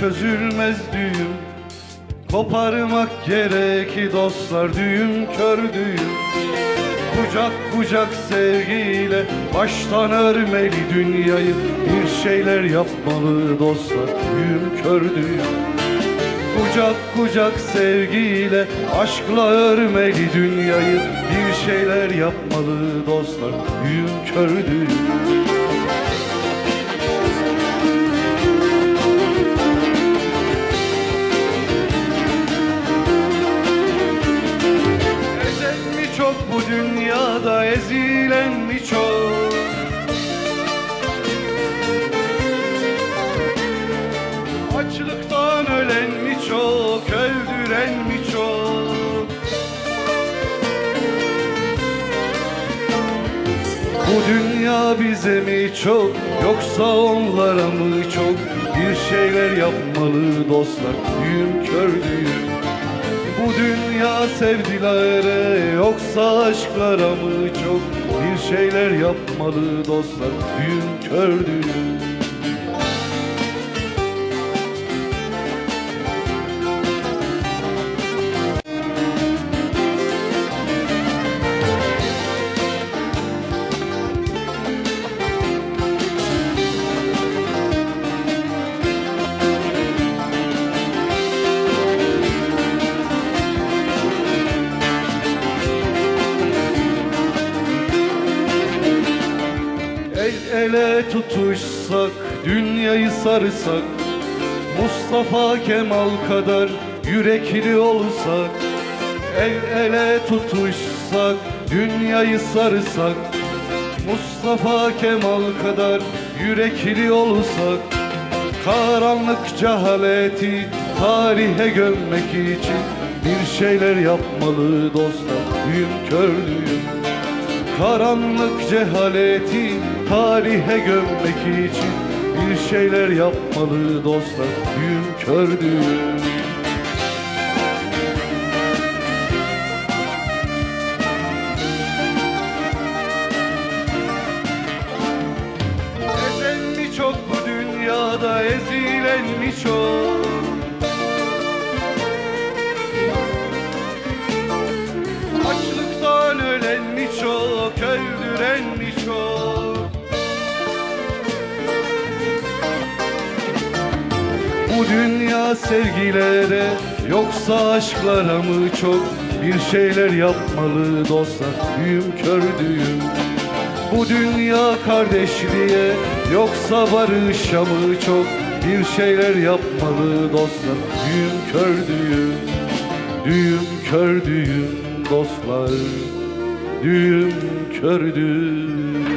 çözülmez düğüm. Koparmak gerek dostlar düğüm kör düğüm. Kucak kucak sevgiyle baştan örmeli dünyayı Bir şeyler yapmalı dostlar düğüm kör düğüm. Kucak kucak sevgiyle aşkla örmeli dünyayı Bir şeyler yapmalı dostlar düğüm kör düğüm öldüren mi çok. Bu dünya bize mi çok yoksa onlara mı çok? Bir şeyler yapmalı dostlar düğüm kör düğüm. Bu dünya sevdilere yoksa aşklara mı çok? Bir şeyler yapmalı dostlar düğün kör ele tutuşsak, dünyayı sarsak Mustafa Kemal kadar yürekli olsak El ele tutuşsak, dünyayı sarsak Mustafa Kemal kadar yürekli olsak Karanlık cehaleti tarihe gömmek için Bir şeyler yapmalı dostlar, düğün kör düğün Karanlık cehaleti tarihe gömmek için bir şeyler yapmalı dostlar düğün kör mi çok bu dünyada ezilen mi çok? Açlıktan ölen mi çok, öldüren mi Bu dünya sevgilere yoksa aşklara mı çok? Bir şeyler yapmalı dostlar, düğüm kör düğüm. Bu dünya kardeşliğe yoksa barışa mı çok? Bir şeyler yapmalı dostlar, düğüm kör düğüm. Düğüm kör düğüm dostlar Düğüm kör düğüm